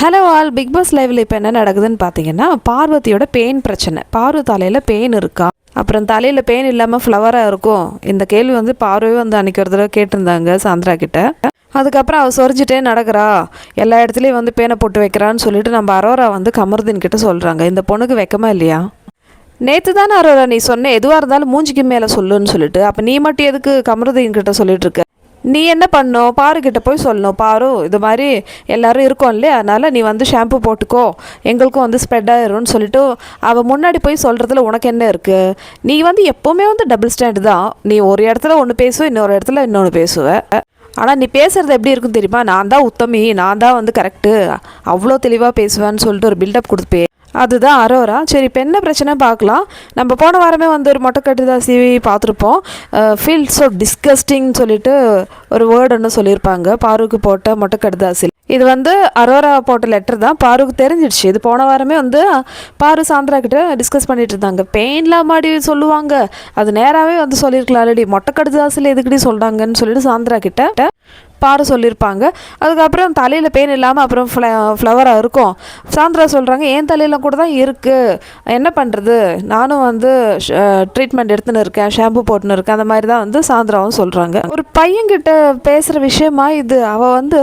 Hello all big pass லைவில் இப்போ என்ன நடக்குதுன்னு பார்த்தீங்கன்னா பார்வதியோட பெயின் பிரச்சனை. பார்வ தலையில் பெயின் இருக்கா? அப்புறம் தலையில் பெயின் இல்லாமல் ஃப்ளவராக இருக்கும் இந்த கேள்வி வந்து பார்வை வந்து அன்றைக்கி ஒரு தடவை கேட்டிருந்தாங்க சாந்திரா கிட்ட. அதுக்கப்புறம் அவள் சொரிஞ்சிட்டே நடக்கிறா. எல்லா இடத்துலையும் வந்து பேனை போட்டு வைக்கிறான்னு சொல்லிட்டு நம்ம அரோரா வந்து கமருதீன் கிட்ட சொல்கிறாங்க இந்த பொண்ணுக்கு வைக்கமா இல்லையா? நேற்று தானே அரோரா நீ சொன்ன எதுவாக இருந்தாலும் மூஞ்சிக்கு மேலே சொல்லுன்னு சொல்லிட்டு. அப்போ நீ மட்டும் எதுக்கு கமருதீன் கிட்ட சொல்லிட்டு இருக்க? நீ என்ன பண்ணும் பாரு போய் சொல்லணும். பாரு இது மாதிரி எல்லாரும் இருக்கோம் இல்லையா? அதனால் நீ வந்து ஷாம்பு போட்டுக்கோ. எங்களுக்கும் வந்து ஸ்ப்ரெட் ஆயிரும்னு சொல்லிட்டு அவள் முன்னாடி போய் சொல்கிறதுல உனக்கு என்ன இருக்குது நீ வந்து எப்போவுமே வந்து டபுள் ஸ்டாண்டு தான். நீ ஒரு இடத்துல ஒன்று பேசுவ இன்னொரு இடத்துல இன்னொன்று பேசுவ. ஆனால் நீ பேசுகிறது எப்படி இருக்கும் தெரியுமா? நான் தான் உத்தமி நான் தான் வந்து கரெக்டு அவ்வளோ தெளிவாக பேசுவேன்னு சொல்லிட்டு ஒரு பில்டப் கொடுப்பேன். அதுதான் அரோரா. சரி இப்போ என்ன பிரச்சனை பார்க்கலாம். நம்ம போன வாரமே வந்து ஒரு மொட்டை கட்டுதா சிவி பார்த்துருப்போம். ஃபீல் ஸோ டிஸ்கஸ்டிங்னு சொல்லிட்டு ஒரு வேர்டு ஒன்று சொல்லியிருப்பாங்க. பாருக்கு போட்ட மொட்டை கடுதாசில் இது வந்து அரோரா போட்ட லெட்டர் தான். பாருக்கு தெரிஞ்சிடுச்சு. இது போன வாரமே வந்து பாரு சாந்திரா கிட்ட டிஸ்கஸ் பண்ணிட்டு இருந்தாங்க. பெயின்லாம் மாடி சொல்லுவாங்க. அது நேராகவே வந்து சொல்லியிருக்கலாம் ஆல்ரெடி மொட்டை கடுதாசில் எதுக்கிட்டே சொல்கிறாங்கன்னு சொல்லிட்டு சாந்திரா கிட்ட பாரு சொல்லியிருப்பாங்க அதுக்கப்புறம் தலையில் பெயின் இல்லாமல் அப்புறம் ஃப்ள ஃப்ளவராக இருக்கும். சாந்திரா சொல்கிறாங்க என் தலையில் கூட தான் இருக்குது என்ன பண்ணுறது நானும் வந்து ட்ரீட்மெண்ட் எடுத்துன்னு இருக்கேன். ஷாம்பு போட்டுன்னு இருக்கேன். அந்த மாதிரி தான் வந்து சாந்திராவும் சொல்கிறாங்க ஒரு பையன்கிட்ட பேசுகிற விஷயமா இது. அவள் வந்து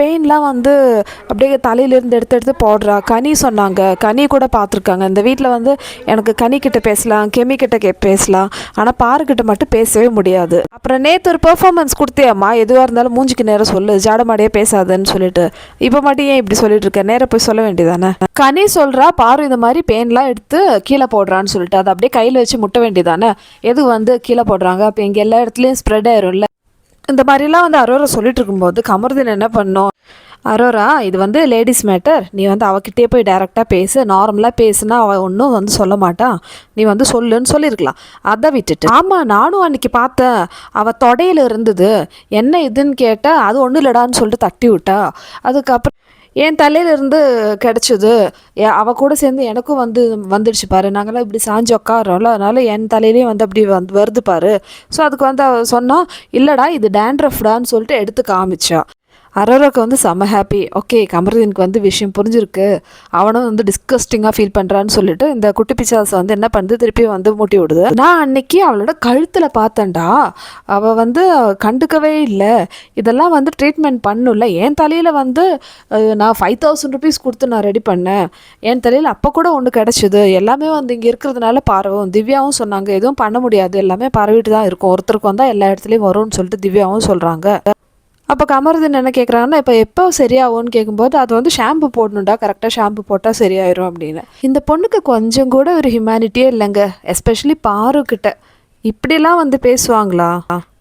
பெயின்லாம் வந்து அப்படியே தலையிலேருந்து எடுத்து எடுத்து போடுறா. கனி சொன்னாங்க. கனி கூட பார்த்துருக்காங்க. இந்த வீட்டில் வந்து எனக்கு கனி கிட்ட பேசலாம் கெமி கிட்ட கே பேசலாம். ஆனால் பாருக்கிட்ட மட்டும் பேசவே முடியாது. அப்புறம் நேற்று ஒரு பெர்ஃபார்மன்ஸ் கொடுத்தியாம்மா எதுவாக இருந்தாலும் மூஞ்சிக்கு நேரம் சொல்லு ஜாடமாடியே பேசாதுன்னு சொல்லிட்டு. இப்போ மட்டும் ஏன் இப்படி சொல்லிட்டு இருக்க? நேரம் போய் சொல்ல வேண்டியதானே? கனி சொல்கிறா பாரு இந்த மாதிரி பெயின்லாம் எடுத்து கீழே போடுறான்னு சொல்லிட்டு அதை அப்படியே கையில் வச்சு முட்ட வேண்டியதானே? எது வந்து கீழே போடுறாங்க? அப்போ இங்கே எல்லா இடத்துலையும் ஸ்ப்ரெட் ஆயிரும்ல. இந்த மாதிரிலாம் வந்து அரோரா சொல்லிட்டு இருக்கும்போது கமருதீன் என்ன பண்ணோம்? அரோரா இது வந்து லேடிஸ் மேட்டர் நீ வந்து அவகிட்டே போய் டைரெக்டாக பேசு. நார்மலாக பேசுனா அவள் ஒன்றும் வந்து சொல்ல மாட்டான் நீ வந்து சொல்லுன்னு சொல்லியிருக்கலாம் அதை விட்டுட்டு. ஆமாம் நானும் அன்னைக்கு பார்த்தேன். அவள் தொடையில இருந்தது. என்ன இதுன்னு கேட்டால் அது ஒன்றும் இல்லடான்னு சொல்லிட்டு தட்டி விட்டா. அதுக்கப்புறம் என் தலையிலிருந்து கிடச்சிது. அவள் கூட சேர்ந்து எனக்கும் வந்து வந்துடுச்சு பாரு. நாங்களாம் இப்படி சாஞ்சு உட்காரோம்ல அதனால் என் தலையிலேயே வந்து அப்படி வந்து வருது பாரு. ஸோ அதுக்கு வந்து அவள் சொன்னால் இல்லைடா இது டேண்ட்ரஃப்டான்னு சொல்லிட்டு எடுத்து காமிச்சா. அரோராக்கு வந்து செம்ம ஹாப்பி ஓகே கமருதீனுக்கு வந்து விஷயம் புரிஞ்சிருக்கு. அவனும் வந்து டிஸ்கஸ்டிங்காக ஃபீல் பண்ணுறான்னு சொல்லிட்டு இந்த குட்டி பிசாஸ் வந்து என்ன பண்ணுது? திருப்பி வந்து மூட்டி விடுது. நான் அன்னைக்கு அவளோட கழுத்தில் பார்த்தேன்டா. அவள் வந்து கண்டுக்கவே இல்லை. இதெல்லாம் வந்து ட்ரீட்மெண்ட் பண்ணும்ல. என் தலையில் வந்து நான் ஃபைவ் தௌசண்ட் ருபீஸ் கொடுத்து நான் ரெடி பண்ணேன். என் தலையில் அப்போ கூட ஒன்று கிடச்சிது. எல்லாமே வந்து இங்கே இருக்கிறதுனால பரவும் திவ்யாவும் சொன்னாங்க. எதுவும் பண்ண முடியாது. எல்லாமே பரவிட்டு தான் இருக்கும். ஒருத்தருக்கு வந்தால் எல்லா இடத்துலையும் வரும்னு சொல்லிட்டு திவ்யாவும் சொல்கிறாங்க அப்போ கமருதன் என்ன கேட்குறாங்கன்னா இப்போ எப்போ சரியாகும்னு கேட்கும்போது அது வந்து ஷாம்பு போடணும்டா கரெக்டாக ஷாம்பு போட்டால் சரியாயிரும் அப்படின்னு. இந்த பொண்ணுக்கு கொஞ்சம் கூட ஒரு ஹியூமனிட்டியே இல்லைங்க எஸ்பெஷலி பாரு இப்படிலாம் வந்து பேசுவாங்களா?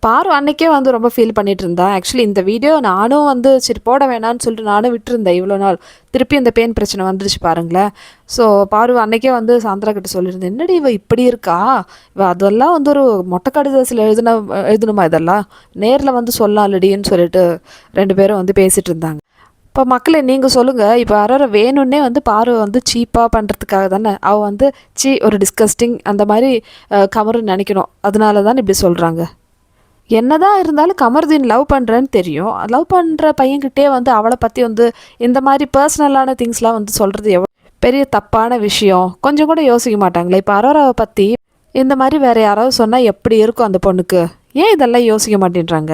பாரு அன்னைக்கே வந்து ரொம்ப ஃபீல் பண்ணிட்டு இருந்தா ஆக்சுவலி இந்த வீடியோ நானும் வந்து சரி போட வேணான்னு சொல்லிட்டு நானும் விட்டுருந்தேன் இவ்வளோ நாள். திருப்பி இந்த பெயின் பிரச்சனை வந்துருச்சு பாருங்களேன். ஸோ பாரு அன்னைக்கே வந்து சாந்திரா கிட்ட சொல்லியிருந்தேன் என்னடி இவ இப்படி இருக்கா? இவ அதெல்லாம் வந்து ஒரு மொட்டை கடிதத்தில் எழுதுன எழுதணுமா இதெல்லாம்? நேரில் வந்து சொல்லலாம்லடின்னு சொல்லிட்டு ரெண்டு பேரும் வந்து பேசிட்டு இருந்தாங்க இப்போ மக்களை நீங்கள் சொல்லுங்கள் இப்போ அரோரா வேணும்னே வந்து பார்வை வந்து சீப்பாக பண்ணுறதுக்காக தானே அவள் வந்து சீ ஒரு டிஸ்கஸ்டிங் அந்த மாதிரி கமருன்னு நினைக்கணும். அதனால தான் இப்படி சொல்கிறாங்க என்னதான் இருந்தாலும் கமருதீன் லவ் பண்ணுறேன்னு தெரியும். லவ் பண்ணுற பையன்கிட்டே வந்து அவளை பற்றி வந்து இந்த மாதிரி பர்சனலான திங்ஸ்லாம் வந்து சொல்கிறது எவ்வளோ பெரிய தப்பான விஷயம். கொஞ்சம் கூட யோசிக்க மாட்டாங்களே. இப்போ அரோராவை பற்றி இந்த மாதிரி வேறு யாராவது சொன்னால் எப்படி இருக்கும் அந்த பொண்ணுக்கு? ஏன் இதெல்லாம் யோசிக்க மாட்டேன்றாங்க?